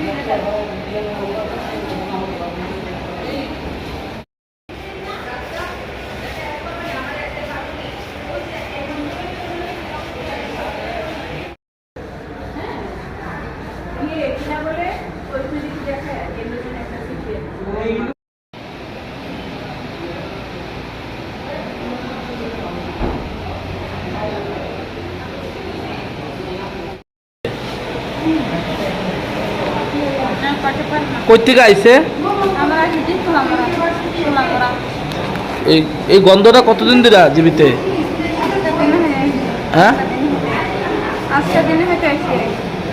Thank mm -hmm. you. খোলা করা এই এই গন্ধটা কতদিন ধরে জীবিতে? হ্যাঁ?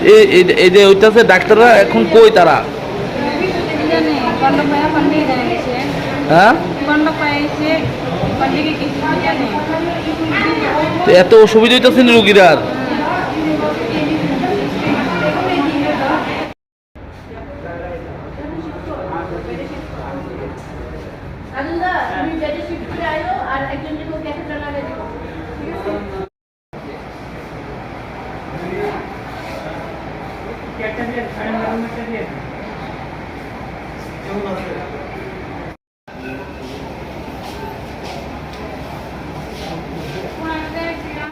এই এই- যে ওইটাছে ডাক্তাররা, এখন কই তারা? হ্যাঁ? এত অসুবিধা হইতেছে রুগীরা আলুদা তুমি বেডে শিফট করে আয়ো আর একজনকে ক্যাথেটার লাগিয়ে দিও ঠিক আছে? একটা দিয়ে সাড়ে নটা দিয়ে কেমন আছে?